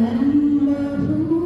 அல்லாஹு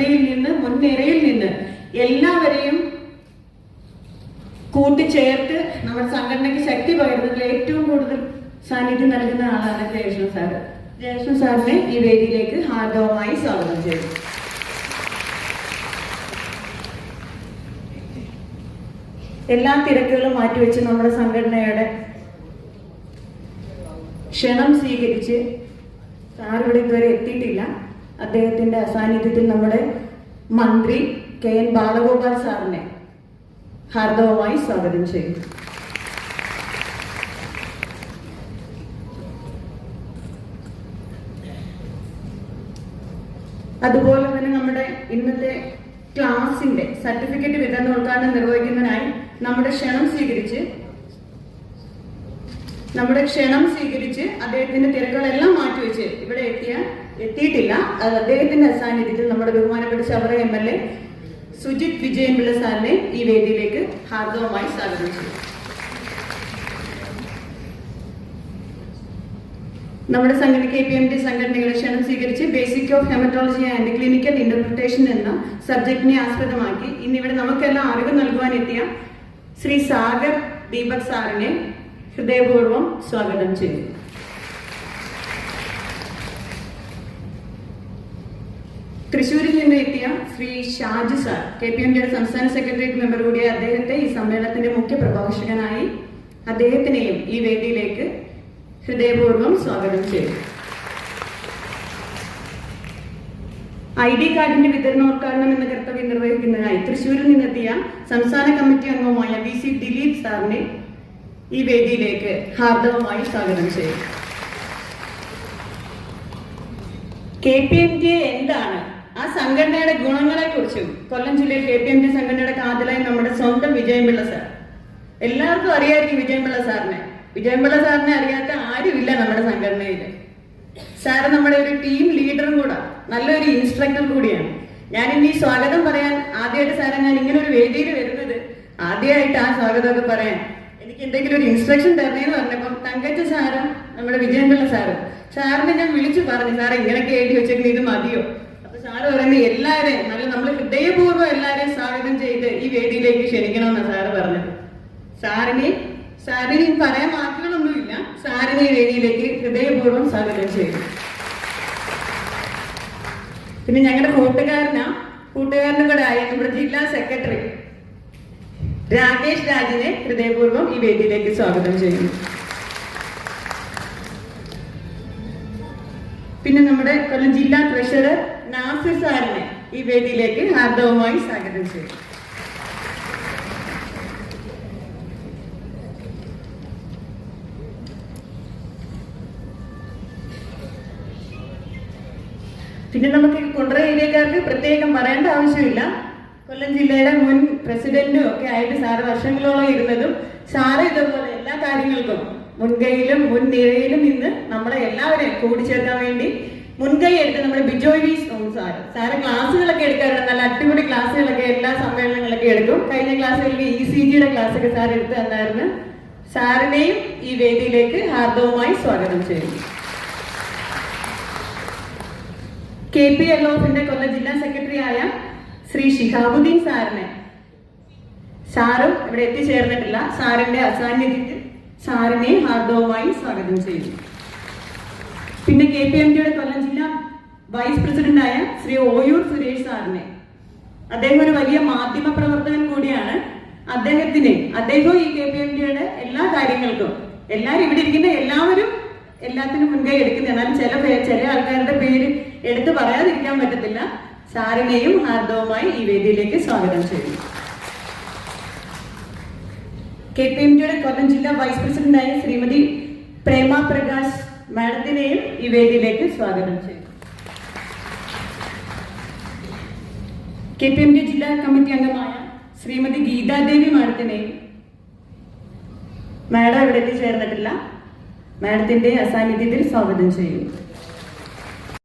മുൻപന്തിയിൽ നിന്ന് മുൻനിരയിൽ നിന്ന് എല്ലാവരെയും കൂട്ടിച്ചേർത്ത് നമ്മുടെ സംഘടനയ്ക്ക് ശക്തി പകരുന്നതിൽ ഏറ്റവും കൂടുതൽ സാന്നിധ്യം നൽകുന്ന ആളാണ് ജയകൃഷ്ണ സാർ ജയകൃഷ്ണ സാറിനെ ഈ വേദിയിലേക്ക് ഹാർദവമായി സ്വാഗതം ചെയ്തു എല്ലാ തിരക്കുകളും മാറ്റിവെച്ച് നമ്മുടെ സംഘടനയുടെ ക്ഷണം സ്വീകരിച്ച് സാർ ഇവിടെ ഇതുവരെ എത്തിയിട്ടില്ല. അദ്ദേഹത്തിന്റെ അസാന്നിധ്യത്തിൽ നമ്മുടെ മന്ത്രി കെ എൻ ബാലഗോപാൽ സാറിനെ ഹാർദവമായി സ്വാഗതം ചെയ്യും അതുപോലെ തന്നെ നമ്മുടെ ഇന്നത്തെ ക്ലാസിന്റെ സർട്ടിഫിക്കറ്റ് വിതരണ ഉദ്ഘാടനം നിർവഹിക്കുന്നതിനായി നമ്മുടെ ക്ഷണം സ്വീകരിച്ച് നമ്മുടെ ക്ഷണം സ്വീകരിച്ച് അദ്ദേഹത്തിന്റെ തിരക്കുകളെല്ലാം മാറ്റിവെച്ച് ഇവിടെ എത്തിയ എത്തിയിട്ടില്ല. അദ്ദേഹത്തിന്റെ അസാന്നിധ്യത്തിൽ നമ്മുടെ ബഹുമാനപ്പെട്ട ശബര M L A Sujith Vijayanpillai സാറിനെ ഈ വേദിയിലേക്ക് ഹാർദവമായി സ്വാഗതം നമ്മുടെ സംഘടന കെ പി എം ടി സംഘടനകളെ ക്ഷണം സ്വീകരിച്ച് basic of hematology and clinical interpretation എന്ന സബ്ജക്റ്റിനെ ആസ്പദമാക്കി ഇന്നിവിടെ നമുക്കെല്ലാം അറിവ് നൽകുവാനെത്തിയ ശ്രീ സാഗർ ദീപക് സാറിനെ ഹൃദയപൂർവം സ്വാഗതം ചെയ്യുന്നു തൃശൂരിൽ നിന്ന് എത്തിയ Shri Shaju sir K P M ഡിയുടെ സംസ്ഥാന സെക്രട്ടേറിയറ്റ് മെമ്പർ കൂടിയ അദ്ദേഹത്തെ ഈ സമ്മേളനത്തിന്റെ മുഖ്യ പ്രഭാഷകനായി അദ്ദേഹത്തിനെയും ഈ വേദിയിലേക്ക് ഹൃദയപൂർവം സ്വാഗതം ചെയ്തു ഐ ഡി കാർഡിന്റെ വിതരണോദ്ഘാടനം എന്ന കർത്തവ്യം നിർവഹിക്കുന്നതിനായി തൃശൂരിൽ നിന്നെത്തിയ സംസ്ഥാന കമ്മിറ്റി അംഗവുമായ വി സി ദിലീപ് സാറിനെ ഈ വേദിയിലേക്ക് ഹാർദവമായി സ്വാഗതം ചെയ്യും കെ പി എം ടി എന്താണ്? ആ സംഘടനയുടെ ഗുണങ്ങളെ കുറിച്ചും കൊല്ലം ജില്ലയിൽ കെ പി എം ടി സംഘടനയുടെ കാതലായി നമ്മുടെ സ്വന്തം വിജയംപിള്ള സാർ. എല്ലാവർക്കും അറിയായിരിക്കും വിജയംപിള്ള സാറിനെ. വിജയംപിള്ള സാറിനെ അറിയാത്ത ആരുമില്ല നമ്മുടെ സംഘടനയിൽ സാറ് നമ്മുടെ ഒരു ടീം ലീഡറും കൂടെ നല്ലൊരു ഇൻസ്ട്രക്ടർ കൂടിയാണ്. ഞാൻ ഇനി സ്വാഗതം പറയാൻ ആദ്യമായിട്ട് സാറെ ഞാൻ ഇങ്ങനെ ഒരു വേദിയിൽ വരുന്നത് ആദ്യമായിട്ട് ആ സ്വാഗതമൊക്കെ പറയാൻ. എനിക്ക് എന്തെങ്കിലും ഒരു ഇൻസ്ട്രക്ഷൻ തരണേന്ന് പറഞ്ഞപ്പം തങ്കച്ച സാറും നമ്മുടെ വിജയൻപിള്ള സാറും സാറിനെ ഞാൻ വിളിച്ചു പറഞ്ഞു സാറെ ഇങ്ങനെയൊക്കെ എഴുതി വെച്ചേക്കുന്നത് ഇത് മതിയോ? അപ്പൊ സാറ് പറയുന്നത് എല്ലാവരെയും നല്ല നമ്മൾ ഹൃദയപൂർവം എല്ലാവരെയും സ്വാഗതം ചെയ്ത് ഈ വേദിയിലേക്ക് ക്ഷണിക്കണമെന്നാണ് സാറ് പറഞ്ഞത്. സാറിനെ സാറിന് പറയാൻ വാക്കുകളൊന്നുമില്ല സാറിനെ വേദിയിലേക്ക് ഹൃദയപൂർവം സ്വാഗതം ചെയ്തു. പിന്നെ ഞങ്ങളുടെ കൂട്ടുകാരനാ കൂട്ടുകാരനും കൂടെ ആയിരുന്നു നമ്മുടെ ജില്ലാ സെക്രട്ടറി രാകേഷ് രാജിനെ ഹൃദയപൂർവം ഈ വേദിയിലേക്ക് സ്വാഗതം ചെയ്യുന്നു. പിന്നെ നമ്മുടെ കൊല്ലം ജില്ലാ ട്രഷറർ നാസിർ സാറിനെ ഈ വേദിയിലേക്ക് ഹാർദവുമായി സ്വാഗതം ചെയ്യുന്നു. പിന്നെ നമുക്ക് കുണ്ടറ ഏരിയക്കാർക്ക് പ്രത്യേകം പറയേണ്ട ആവശ്യമില്ല. കൊല്ലം ജില്ലയുടെ മുൻ പ്രസിഡന്റും ഒക്കെ ആയിട്ട് സാറ് വർഷങ്ങളോളം ഇരുന്നതും സാറ് ഇതുപോലെ എല്ലാ കാര്യങ്ങൾക്കും മുൻകൈയിലും മുൻനിരയിലും നിന്ന് നമ്മളെ എല്ലാവരെയും കൂടിച്ചേർക്കാൻ വേണ്ടി മുൻകൈ എടുത്ത് നമ്മുടെ ബിജോയ് സാറ്. സാറ് ക്ലാസ്സുകളൊക്കെ എടുക്കാറുണ്ട്. നല്ല അടിപൊളി ക്ലാസ്സുകളൊക്കെ എല്ലാ സമ്മേളനങ്ങളൊക്കെ എടുക്കും. കഴിഞ്ഞ ക്ലാസ്സുകളിൽ ഇ സി ജിയുടെ ക്ലാസ്സൊക്കെ സാർ എടുത്ത് തന്നായിരുന്നു. സാറിനെയും ഈ വേദിയിലേക്ക് ഹാർദവുമായി സ്വാഗതം ചെയ്യുന്നു. കെ പി എൽ ഓഫിന്റെ കൊല്ലം ജില്ലാ സെക്രട്ടറി ആയ ശ്രീ ഷിഹാബുദ്ദീൻ സാറിനെ. സാറും ഇവിടെ എത്തിച്ചേർന്നിട്ടില്ല. സാറിന്റെ അസാന്നിധ്യത്തിൽ സാറിനെ ഹാർദവുമായി സ്വാഗതം ചെയ്യുന്നു. പിന്നെ കെ പി എം ജിയുടെ കൊല്ലം ജില്ലാ വൈസ് പ്രസിഡന്റായ ശ്രീ ഓയൂർ സുരേഷ് സാറിനെ. അദ്ദേഹം ഒരു വലിയ മാധ്യമ പ്രവർത്തകൻ കൂടിയാണ്. അദ്ദേഹത്തിന് അദ്ദേഹവും ഈ കെ പി എം ജിയുടെ എല്ലാ കാര്യങ്ങൾക്കും എല്ലാവരും ഇവിടെ ഇരിക്കുന്ന എല്ലാവരും എല്ലാത്തിനും മുൻകൈ എടുക്കുന്ന എന്നാലും ചില ചില ആൾക്കാരുടെ പേര് എടുത്തു പറയാതിരിക്കാൻ പറ്റത്തില്ല. സാറിനെയും ഹാർദവുമായി ഈ വേദിയിലേക്ക് സ്വാഗതം ചെയ്യുന്നു. കെ പി എം ജിയുടെ കൊല്ലം ജില്ലാ വൈസ് പ്രസിഡന്റായ ശ്രീമതി പ്രേമ പ്രകാശ് മാഡത്തിനെയും ഈ വേദിയിലേക്ക് സ്വാഗതം ചെയ്യുന്നു. കെ പി എം ഡി ജില്ലാ കമ്മിറ്റി അംഗമായ ശ്രീമതി ഗീതാദേവി മാഡത്തിനെയും മാഡം ഇവിടെ എത്തിച്ചേർന്നിട്ടില്ല മാഡത്തിന്റെ അസാന്നിധ്യത്തിൽ സ്വാഗതം ചെയ്യുന്നു.